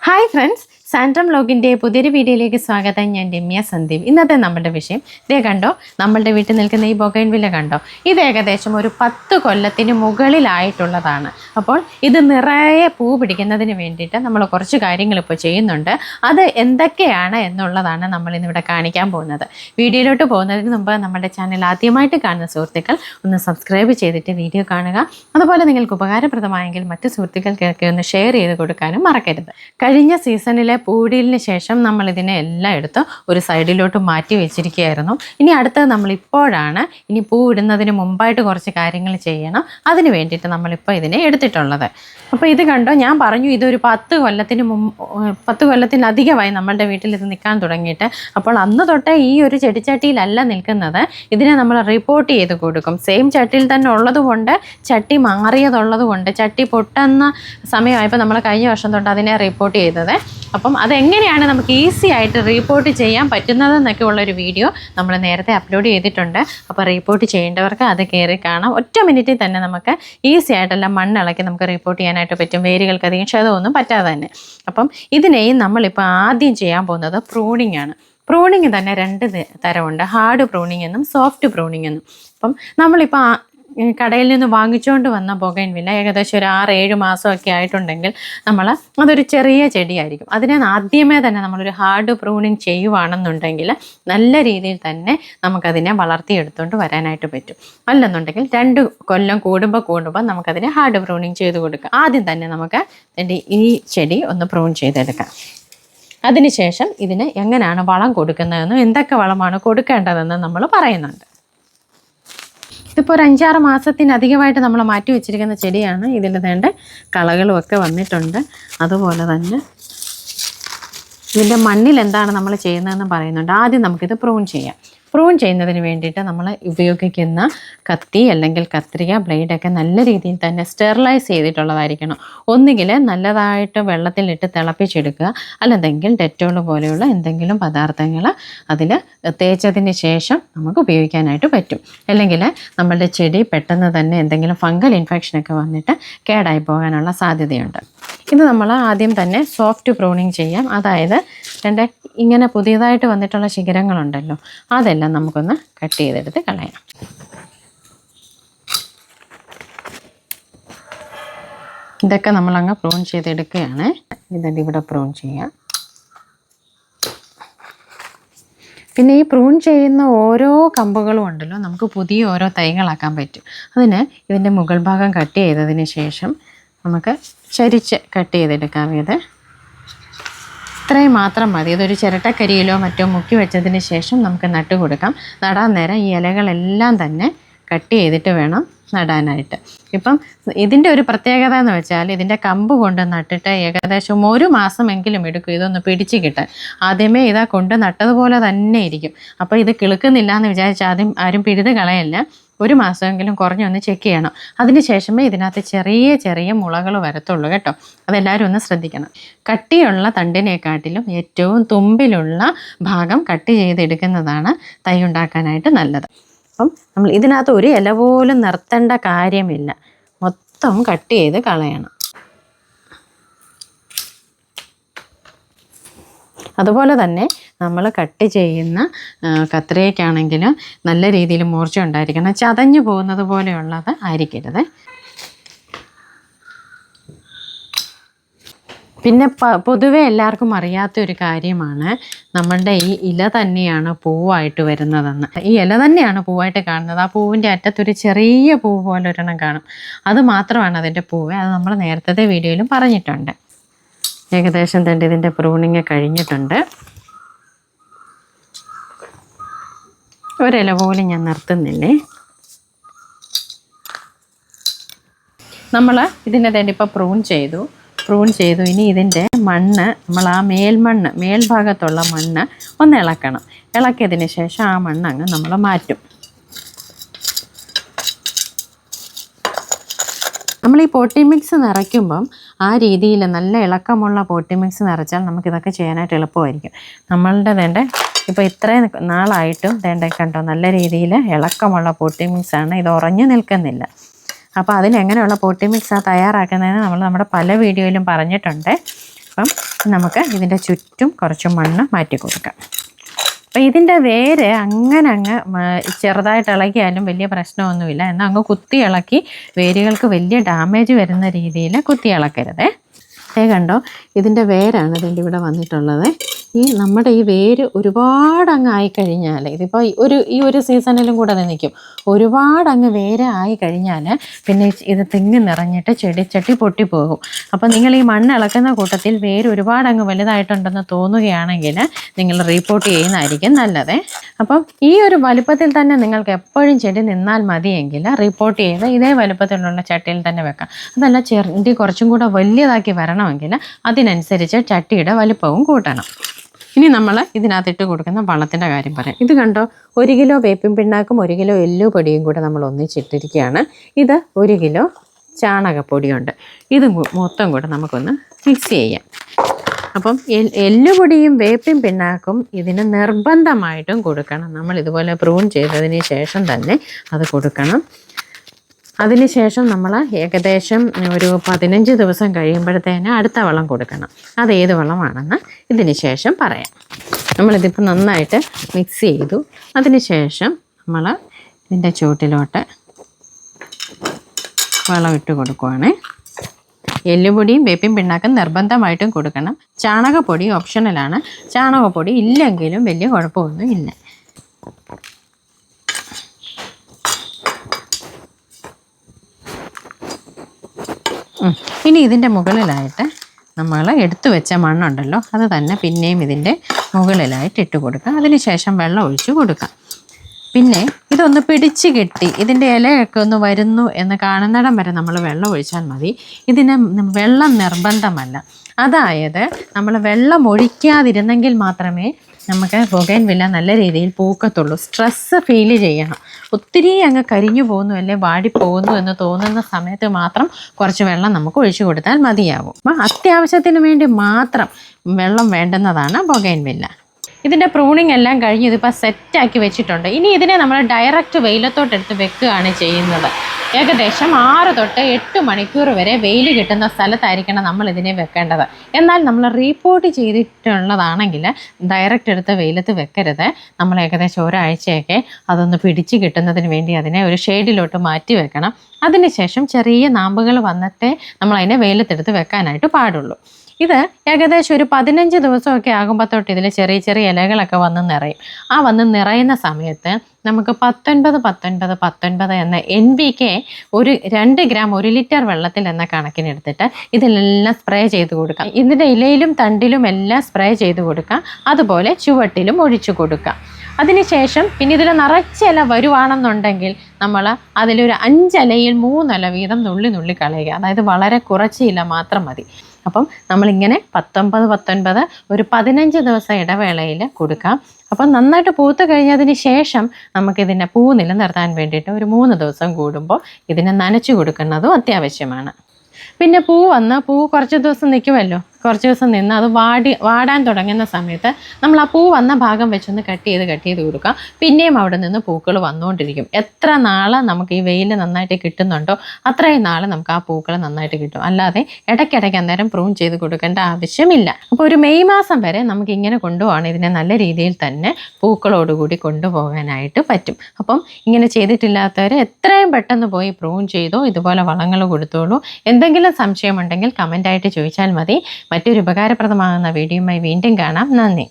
Hi friends സാൻട്രം ലോഗിന്റെ പുതിയൊരു വീഡിയോയിലേക്ക് സ്വാഗതം. ഞാൻ രമ്യ സന്ദീപ്. ഇന്നത്തെ നമ്മുടെ വിഷയം ഇതേ കണ്ടോ നമ്മളുടെ വീട്ടിൽ നിൽക്കുന്ന ഈ ബൊഗൈൻവില്ല കണ്ടോ? ഇത് ഏകദേശം ഒരു പത്ത് കൊല്ലത്തിന് മുകളിലായിട്ടുള്ളതാണ്. അപ്പോൾ ഇത് നിറയെ പൂ പിടിക്കുന്നതിന് വേണ്ടിയിട്ട് നമ്മൾ കുറച്ച് കാര്യങ്ങൾ ഇപ്പോൾ ചെയ്യുന്നുണ്ട്. അത് എന്തൊക്കെയാണ് എന്നുള്ളതാണ് നമ്മൾ ഇന്നിവിടെ കാണിക്കാൻ പോകുന്നത്. വീഡിയോയിലോട്ട് പോകുന്നതിന് മുമ്പ് നമ്മുടെ ചാനൽ ആദ്യമായിട്ട് കാണുന്ന സുഹൃത്തുക്കൾ ഒന്ന് സബ്സ്ക്രൈബ് ചെയ്തിട്ട് വീഡിയോ കാണുക. അതുപോലെ നിങ്ങൾക്ക് ഉപകാരപ്രദമായെങ്കിൽ മറ്റ് സുഹൃത്തുക്കൾക്കൊക്കെ ഒന്ന് ഷെയർ ചെയ്ത് കൊടുക്കാനും മറക്കരുത്. കഴിഞ്ഞ സീസണിലെ പൂടിയിലിന് ശേഷം നമ്മൾ ഇതിനെ എല്ലാം എടുത്ത് ഒരു സൈഡിലോട്ട് മാറ്റി വെച്ചിരിക്കുകയായിരുന്നു. ഇനി അടുത്തത് നമ്മൾ ഇപ്പോഴാണ് ഇനി പൂ ഇടുന്നതിന് മുമ്പായിട്ട് കുറച്ച് കാര്യങ്ങൾ ചെയ്യണം. അതിന് വേണ്ടിയിട്ട് നമ്മളിപ്പോൾ ഇതിനെ എടുത്തിട്ടുള്ളത്. അപ്പോൾ ഇത് കണ്ടോ ഞാൻ പറഞ്ഞു ഇതൊരു പത്ത് കൊല്ലത്തിന് മുമ്പ് പത്ത് കൊല്ലത്തിലധികമായി നമ്മളുടെ വീട്ടിൽ ഇത് നിൽക്കാൻ തുടങ്ങിയിട്ട്. അപ്പോൾ അന്ന് തൊട്ടേ ഈ ഒരു ചെടിച്ചട്ടിയിലല്ല നിൽക്കുന്നത്. ഇതിനെ നമ്മൾ റിപ്പോർട്ട് ചെയ്ത് കൊടുക്കും. സെയിം ചട്ടിയിൽ തന്നെ ഉള്ളതുകൊണ്ട് ചട്ടി മാറിയതുള്ളതുകൊണ്ട് ചട്ടി പൊട്ടുന്ന സമയമായപ്പോൾ നമ്മൾ കഴിഞ്ഞ വർഷം തൊട്ട് അതിനെ റിപ്പോർട്ട് ചെയ്തത്. അപ്പം അതെങ്ങനെയാണ് നമുക്ക് ഈസി ആയിട്ട് റിപ്പോർട്ട് ചെയ്യാൻ പറ്റുന്നതെന്നൊക്കെ ഉള്ളൊരു വീഡിയോ നമ്മൾ നേരത്തെ അപ്ലോഡ് ചെയ്തിട്ടുണ്ട്. അപ്പോൾ റിപ്പോർട്ട് ചെയ്യേണ്ടവർക്ക് അത് കയറി കാണാം. ഒറ്റ മിനിറ്റിൽ തന്നെ നമുക്ക് ഈസി ആയിട്ടെല്ലാം മണ്ണിളക്കി നമുക്ക് റിപ്പോർട്ട് ചെയ്യാനായിട്ട് പറ്റും. വേരുകൾക്ക് അധികം ക്ഷതമൊന്നും പറ്റാതെ തന്നെ. അപ്പം ഇതിനെയും നമ്മളിപ്പോൾ ആദ്യം ചെയ്യാൻ പോകുന്നത് പ്രൂണിംഗ് ആണ്. പ്രൂണിങ് തന്നെ രണ്ട് തരമുണ്ട്. ഹാർഡ് പ്രൂണിങ് എന്നും സോഫ്റ്റ് പ്രൂണിങ് എന്നും. അപ്പം നമ്മളിപ്പോൾ കടയിൽ നിന്ന് വാങ്ങിച്ചുകൊണ്ട് വന്ന ബൊഗൈൻവില്ല ഏകദേശം ഒരു ആറ് ഏഴ് മാസമൊക്കെ ആയിട്ടുണ്ടെങ്കിൽ നമ്മൾ അതൊരു ചെറിയ ചെടിയായിരിക്കും. അതിനെ ആദ്യമേ തന്നെ നമ്മളൊരു ഹാർഡ് പ്രൂണിങ് ചെയ്യുവാണെന്നുണ്ടെങ്കിൽ നല്ല രീതിയിൽ തന്നെ നമുക്കതിനെ വളർത്തിയെടുത്തുകൊണ്ട് വരാനായിട്ട് പറ്റും. അല്ലെന്നുണ്ടെങ്കിൽ രണ്ട് കൊല്ലം കൂടുമ്പോൾ കൂടുമ്പോൾ നമുക്കതിനെ ഹാർഡ് പ്രൂണിങ് ചെയ്ത് കൊടുക്കാം. ആദ്യം തന്നെ നമുക്ക് ഈ ചെടി ഒന്ന് പ്രൂൺ ചെയ്തെടുക്കാം. അതിനുശേഷം ഇതിന് എങ്ങനെയാണ് വളം കൊടുക്കുന്നതെന്നും എന്തൊക്കെ വളമാണ് കൊടുക്കേണ്ടതെന്നും നമ്മൾ പറയുന്നുണ്ട്. ഇതിപ്പോൾ ഒരു അഞ്ചാറ് മാസത്തിനധികമായിട്ട് നമ്മൾ മാറ്റി വെച്ചിരിക്കുന്ന ചെടിയാണ്. ഇതിൽ വേണ്ട കളകളുമൊക്കെ വന്നിട്ടുണ്ട്. അതുപോലെ തന്നെ ഇതിന്റെ മണ്ണിൽ എന്താണ് നമ്മൾ ചെയ്യുന്നതെന്ന് പറയുന്നുണ്ട്. ആദ്യം നമുക്കിത് പ്രൂൺ ചെയ്യാം. പ്രൂൺ ചെയ്യുന്നതിന് വേണ്ടിയിട്ട് നമ്മൾ ഉപയോഗിക്കുന്ന കത്തി അല്ലെങ്കിൽ കത്രിക ബ്ലേഡൊക്കെ നല്ല രീതിയിൽ തന്നെ സ്റ്റെറിലൈസ് ചെയ്തിട്ടുള്ളതായിരിക്കണം. ഒന്നുകിൽ നല്ലതായിട്ട് വെള്ളത്തിലിട്ട് തിളപ്പിച്ചെടുക്കുക. അല്ലെങ്കിൽ ഡെറ്റോൾ പോലെയുള്ള എന്തെങ്കിലും പദാർത്ഥങ്ങൾ അതിൽ തേച്ചതിന് ശേഷം നമുക്ക് ഉപയോഗിക്കാനായിട്ട് പറ്റും. അല്ലെങ്കിൽ നമ്മളുടെ ചെടി പെട്ടെന്ന് തന്നെ എന്തെങ്കിലും ഫംഗൽ ഇൻഫെക്ഷനൊക്കെ വന്നിട്ട് കേടായി പോകാനുള്ള സാധ്യതയുണ്ട്. ഇത് നമ്മൾ ആദ്യം തന്നെ സോഫ്റ്റ് പ്രൂണിങ് ചെയ്യാം. അതായത് എന്റെ ഇങ്ങനെ പുതിയതായിട്ട് വന്നിട്ടുള്ള ശിഖരങ്ങളുണ്ടല്ലോ. അതെല്ലാം നമുക്കൊന്ന് കട്ട് ചെയ്തെടുത്ത് കളയാം. ഇതൊക്കെ നമ്മളങ്ങ് പ്രൂൺ ചെയ്തെടുക്കുകയാണ്. ഇതുണ്ട് ഇവിടെ പ്രൂൺ ചെയ്യാം. പിന്നെ ഈ പ്രൂൺ ചെയ്യുന്ന ഓരോ കമ്പുകളും ഉണ്ടല്ലോ നമുക്ക് പുതിയ ഓരോ തൈകളാക്കാൻ പറ്റും. അതിന് ഇതിന്റെ മുകൾ ഭാഗം കട്ട് ചെയ്തതിന് ശേഷം നമുക്ക് ചരിച്ച് കട്ട് ചെയ്തെടുക്കാം ഇത്. ഇത്രയും മാത്രം മതി. ഇതൊരു ചിരട്ടക്കരിയിലോ മറ്റോ മുക്കി വെച്ചതിന് ശേഷം നമുക്ക് നട്ട് കൊടുക്കാം നടാൻ നേരം ഈ ഇലകളെല്ലാം തന്നെ കട്ട് ചെയ്തിട്ട് വേണം നടാനായിട്ട്. ഇപ്പം ഇതിന്റെ ഒരു പ്രത്യേകത എന്ന് വെച്ചാൽ ഇതിന്റെ കമ്പ് കൊണ്ട് നട്ടിട്ട് ഏകദേശം ഒരു മാസമെങ്കിലും എടുക്കും ഇതൊന്ന് പിടിച്ച് കിട്ടാൻ ആദ്യമേ ഇതാ കൊണ്ട് നട്ടതുപോലെ തന്നെ ഇരിക്കും. അപ്പോൾ ഇത് കിളുക്കുന്നില്ല എന്ന് വിചാരിച്ച് ആദ്യം ആരും പിഴുത് കളയല്ല. ഒരു മാസമെങ്കിലും കുറഞ്ഞൊന്ന് ചെക്ക് ചെയ്യണം. അതിന് ശേഷമേ ഇതിനകത്ത് ചെറിയ ചെറിയ മുളകൾ വരത്തുള്ളൂ കേട്ടോ. അതെല്ലാവരും ഒന്ന് ശ്രദ്ധിക്കണം. കട്ടിയുള്ള തണ്ടിനെക്കാട്ടിലും ഏറ്റവും തുമ്പിലുള്ള ഭാഗം കട്ട് ചെയ്തെടുക്കുന്നതാണ് തൈ ഉണ്ടാക്കാനായിട്ട് നല്ലത്. അപ്പം നമ്മൾ ഇതിനകത്ത് ഒരു ഇല പോലും നിർത്തേണ്ട കാര്യമില്ല. മൊത്തം കട്ട് ചെയ്ത് കളയണം. അതുപോലെ തന്നെ നമ്മൾ കട്ട് ചെയ്യുന്ന കത്രികയ്ക്കാണെങ്കിലും നല്ല രീതിയിൽ മൂർച്ച ഉണ്ടായിരിക്കണം. ചതഞ്ഞു പോകുന്നത് പോലെയുള്ളത് ആയിരിക്കരുത്. പിന്നെ പൊതുവെ എല്ലാവർക്കും അറിയാത്ത ഒരു കാര്യമാണ് നമ്മളുടെ ഈ ഇല തന്നെയാണ് പൂവായിട്ട് വരുന്നതെന്ന്. ഈ ഇല തന്നെയാണ് പൂവായിട്ട് കാണുന്നത്. ആ പൂവിന്റെ അറ്റത്തൊരു ചെറിയ പൂ പോലെ ഒരെണ്ണം കാണും. അത് മാത്രമാണ് അതിന്റെ പൂവ്. അത് നമ്മൾ നേരത്തെ വീഡിയോയിലും പറഞ്ഞിട്ടുണ്ട്. ഏകദേശം തന്നെ ഇതിന്റെ പ്രൂണിങ് കഴിഞ്ഞിട്ടുണ്ട്. ഒരില പോലും ഞാൻ നിർത്തുന്നില്ലേ? നമ്മൾ ഇതിന്റെ തന്നെ ഇപ്പോൾ പ്രൂൺ ചെയ്തു. പ്രൂൺ ചെയ്തു. ഇനി ഇതിന്റെ മണ്ണ് നമ്മൾ ആ മേൽമണ്ണ് മേൽഭാഗത്തുള്ള മണ്ണ് ഒന്ന് ഇളക്കണം. ഇളക്കിയതിന് ശേഷം ആ മണ്ണ് അങ്ങ് നമ്മൾ മാറ്റും. നമ്മൾ ഈ പോട്ടി മിക്സ് നിറയ്ക്കുമ്പം ആ രീതിയിൽ നല്ല ഇളക്കമുള്ള പോട്ടി മിക്സ് നിറച്ചാൽ നമുക്കിതൊക്കെ ചെയ്യാനായിട്ട് എളുപ്പമായിരിക്കും. നമ്മളുടെ വേണ്ട ഇപ്പോൾ ഇത്രയും നാളായിട്ടും വേണ്ട കണ്ടോ നല്ല രീതിയിൽ ഇളക്കമുള്ള പോട്ടി മിക്സാണ് ഇത് ഉറഞ്ഞു നിൽക്കുന്നില്ല. അപ്പോൾ അതിനെങ്ങനെയുള്ള പോട്ടി മിക്സാണ് തയ്യാറാക്കുന്നതെന്ന് നമ്മൾ നമ്മുടെ പല വീഡിയോയിലും പറഞ്ഞിട്ടുണ്ട്. അപ്പം നമുക്ക് ഇതിന്റെ ചുറ്റും കുറച്ച് മണ്ണ് മാറ്റി കൊടുക്കാം. അപ്പം ഇതിന്റെ വേര് അങ്ങനെ അങ്ങ് ചെറുതായിട്ട് ഇളക്കിയാലും വലിയ പ്രശ്നമൊന്നുമില്ല. എന്നാൽ അങ്ങ് കുത്തി ഇളക്കി വേരുകൾക്ക് വലിയ ഡാമേജ് വരുന്ന രീതിയിൽ കുത്തി ഇളക്കരുതേ. ദേ കണ്ടോ? ഇതിന്റെ വേരാണ് ഇതിന്റെ ഇവിടെ വന്നിട്ടുള്ളത്. ഈ നമ്മുടെ ഈ വേര് ഒരുപാട് അങ്ങ് ആയിക്കഴിഞ്ഞാൽ ഇതിപ്പോൾ ഒരു ഈ ഒരു സീസണിലും കൂടെ നിൽക്കും ഒരുപാട് അങ്ങ് വേര് ആയി കഴിഞ്ഞാൽ പിന്നെ ഇത് തിങ്ങി നിറഞ്ഞിട്ട് ചെടിച്ചട്ടി പൊട്ടിപ്പോകും അപ്പോൾ നിങ്ങൾ ഈ മണ്ണ് ഇളക്കുന്ന കൂട്ടത്തിൽ വേര് ഒരുപാട് അങ്ങ് വലുതായിട്ടുണ്ടെന്ന് തോന്നുകയാണെങ്കിൽ നിങ്ങൾ റീപ്പോർട്ട് ചെയ്യുന്നതായിരിക്കും നല്ലത്. അപ്പം ഈ ഒരു വലുപ്പത്തിൽ തന്നെ നിങ്ങൾക്ക് എപ്പോഴും ചെടി നിന്നാൽ മതിയെങ്കിൽ റിപ്പോർട്ട് ചെയ്ത് ഇതേ വലുപ്പത്തിലുള്ള ചട്ടിയിൽ തന്നെ വെക്കാം. അതല്ല ചെടി കുറച്ചും കൂടെ വലിയതാക്കി വരണമെങ്കിൽ അതിനനുസരിച്ച് ചട്ടിയുടെ വലുപ്പവും കൂട്ടണം. ഇനി നമ്മൾ ഇതിനകത്തിട്ട് കൊടുക്കുന്ന വളത്തിന്റെ കാര്യം പറയാം. ഇത് കണ്ടോ? ഒരു കിലോ വേപ്പിൻ പിണ്ണാക്കും ഒരു കിലോ എല്ലുപൊടിയും കൂടെ നമ്മൾ ഒന്നിച്ചിട്ടിരിക്കുകയാണ്. ഇത് ഒരു കിലോ ചാണകപ്പൊടിയുണ്ട്. ഇത് മൊത്തം കൂടെ നമുക്കൊന്ന് മിക്സ് ചെയ്യാം. അപ്പം എല്ലുപൊടിയും വേപ്പിൻ പിണ്ണാക്കും ഇതിന് നിർബന്ധമായിട്ടും കൊടുക്കണം. നമ്മൾ ഇതുപോലെ പ്രൂൺ ചെയ്തതിന് ശേഷം തന്നെ അത് കൊടുക്കണം. അതിനുശേഷം നമ്മൾ ഏകദേശം ഒരു പതിനഞ്ച് ദിവസം കഴിയുമ്പോഴത്തേന് അടുത്ത വളം കൊടുക്കണം. അത് ഏത് വളമാണെന്ന് ഇതിന് ശേഷം പറയാം. നമ്മളിതിപ്പോൾ നന്നായിട്ട് മിക്സ് ചെയ്തു. അതിന് ശേഷം നമ്മൾ ഇതിന്റെ ചുവട്ടിലോട്ട് വളം ഇട്ട് കൊടുക്കുവാണേ. എല്ലുപൊടിയും വേപ്പിൻ പിണ്ണാക്കും നിർബന്ധമായിട്ടും കൊടുക്കണം. ചാണകപ്പൊടി ഓപ്ഷണലാണ് ചാണകപ്പൊടി ഇല്ലെങ്കിലും വലിയ കുഴപ്പമൊന്നും ഇല്ല ഇനി ഇതിന്റെ മുകളിലായിട്ട് നമ്മൾ എടുത്തു വെച്ച മണ്ണുണ്ടല്ലോ അത് തന്നെ പിന്നെയും ഇതിന്റെ മുകളിലായിട്ട് ഇട്ട് കൊടുക്കുക അതിനുശേഷം വെള്ളം ഒഴിച്ച് കൊടുക്കാം. പിന്നെ ഇതൊന്ന് പിടിച്ച് കെട്ടി ഇതിന്റെ ഇലയൊക്കെ ഒന്ന് വരുന്നു എന്ന് കാണുന്നിടം വരെ നമ്മൾ വെള്ളം ഒഴിച്ചാൽ മതി. ഇതിന് വെള്ളം നിർബന്ധമല്ല. അതായത് നമ്മൾ വെള്ളം ഒഴിക്കാതിരുന്നെങ്കിൽ മാത്രമേ നമുക്ക് ബൊഗൈൻ വില്ല നല്ല രീതിയിൽ പൂക്കത്തുള്ളൂ. സ്ട്രെസ്സ് ഫീൽ ചെയ്യണം. ഒത്തിരി അങ്ങ് കരിഞ്ഞു പോകുന്നു അല്ലെ വാടിപ്പോകുന്നു എന്ന് തോന്നുന്ന സമയത്ത് മാത്രം കുറച്ച് വെള്ളം നമുക്ക് ഒഴിച്ചു കൊടുത്താൽ മതിയാവും. അപ്പം അത്യാവശ്യത്തിന് വേണ്ടി മാത്രം വെള്ളം വേണ്ടുന്നതാണ് ബൊഗൈൻ വില്ല. ഇതിന്റെ പ്രൂണിങ് എല്ലാം കഴിഞ്ഞ് ഇതിപ്പോൾ സെറ്റാക്കി വെച്ചിട്ടുണ്ട്. ഇനി ഇതിനെ നമ്മൾ ഡയറക്റ്റ് വെയിലത്തോട്ടെടുത്ത് വെക്കുകയാണ് ചെയ്യുന്നത്. ഏകദേശം ആറ് തൊട്ട് എട്ട് മണിക്കൂർ വരെ വെയിൽ കിട്ടുന്ന സ്ഥലത്തായിരിക്കണം നമ്മൾ ഇതിനെ വെക്കേണ്ടത്. എന്നാൽ നമ്മൾ റീപോർട്ട് ചെയ്തിട്ടുള്ളതാണെങ്കിൽ ഡയറക്റ്റ് എടുത്ത് വെയിലത്ത് വെക്കരുത്. നമ്മൾ ഏകദേശം ഒരാഴ്ചയൊക്കെ അതൊന്ന് പിടിച്ച് കിട്ടുന്നതിന് വേണ്ടി അതിനെ ഒരു ഷെയ്ഡിലോട്ട് മാറ്റി വെക്കണം. അതിനുശേഷം ചെറിയ നാമ്പുകൾ വന്നിട്ടേ നമ്മൾ അതിനെ വെയിലത്തെടുത്ത് വെക്കാനായിട്ട് പാടുള്ളൂ. ഇത് ഏകദേശം ഒരു പതിനഞ്ച് ദിവസമൊക്കെ ആകുമ്പോൾ തൊട്ട് ഇതിൽ ചെറിയ ചെറിയ ഇലകളൊക്കെ വന്ന് നിറയും. ആ വന്ന് നിറയുന്ന സമയത്ത് നമുക്ക് പത്തൊൻപത് പത്തൊൻപത് പത്തൊൻപത് എന്ന എൻ ബി കെ ഒരു രണ്ട് ഗ്രാം ഒരു ലിറ്റർ വെള്ളത്തിൽ എന്ന കണക്കിനെടുത്തിട്ട് ഇതിലെല്ലാം സ്പ്രേ ചെയ്ത് കൊടുക്കാം. ഇതിന്റെ ഇലയിലും തണ്ടിലും എല്ലാം സ്പ്രേ ചെയ്ത് കൊടുക്കാം. അതുപോലെ ചുവട്ടിലും ഒഴിച്ചു കൊടുക്കാം. അതിനുശേഷം പിന്നെ ഇതിൽ നിറച്ചില വരുവാണെന്നുണ്ടെങ്കിൽ നമ്മൾ അതിലൊരു അഞ്ചലയിൽ മൂന്നില വീതം നുള്ളി നുള്ളി കളയുക. അതായത് വളരെ കുറച്ച് ഇല മാത്രം മതി. അപ്പം നമ്മളിങ്ങനെ പത്തൊമ്പത് പത്തൊൻപത് ഒരു പതിനഞ്ച് ദിവസം ഇടവേളയിൽ കൊടുക്കാം. അപ്പം നന്നായിട്ട് പൂത്ത് കഴിഞ്ഞതിന് ശേഷം നമുക്കിതിനെ പൂ നിലനിർത്താൻ വേണ്ടിയിട്ട് ഒരു മൂന്ന് ദിവസം കൂടുമ്പോൾ ഇതിനെ നനച്ചു കൊടുക്കുന്നതും അത്യാവശ്യമാണ്. പിന്നെ പൂ വന്ന് പൂ കുറച്ച് ദിവസം നിൽക്കുമല്ലോ. കുറച്ച് ദിവസം നിന്ന് അത് വാടി വാടാൻ തുടങ്ങുന്ന സമയത്ത് നമ്മൾ ആ പൂ വന്ന ഭാഗം വെച്ചൊന്ന് കട്ട് ചെയ്ത് കട്ട് ചെയ്ത് കൊടുക്കുക പിന്നെയും അവിടെ നിന്ന് പൂക്കൾ വന്നുകൊണ്ടിരിക്കും. എത്ര നാൾ നമുക്ക് ഈ വെയിൽ നന്നായിട്ട് കിട്ടുന്നുണ്ടോ അത്രയും നാൾ നമുക്ക് ആ പൂക്കൾ നന്നായിട്ട് കിട്ടും. അല്ലാതെ ഇടയ്ക്കിടയ്ക്ക് അന്നേരം പ്രൂൺ ചെയ്ത് കൊടുക്കേണ്ട ആവശ്യമില്ല. അപ്പോൾ ഒരു മെയ് മാസം വരെ നമുക്ക് ഇങ്ങനെ കൊണ്ടുപോകണം. ഇതിനെ നല്ല രീതിയിൽ തന്നെ പൂക്കളോടുകൂടി കൊണ്ടുപോകാനായിട്ട് പറ്റും. അപ്പം ഇങ്ങനെ ചെയ്തിട്ടില്ലാത്തവർ എത്രയും പെട്ടെന്ന് പോയി പ്രൂൺ ചെയ്തോ ഇതുപോലെ വളങ്ങൾ കൊടുത്തോളൂ. എന്തെങ്കിലും സംശയമുണ്ടെങ്കിൽ കമന്റായിട്ട് ചോദിച്ചാൽ മതി. മറ്റൊരു ഉപകാരപ്രദമാകുന്ന വീഡിയോയുമായി വീണ്ടും കാണാം. നന്ദി.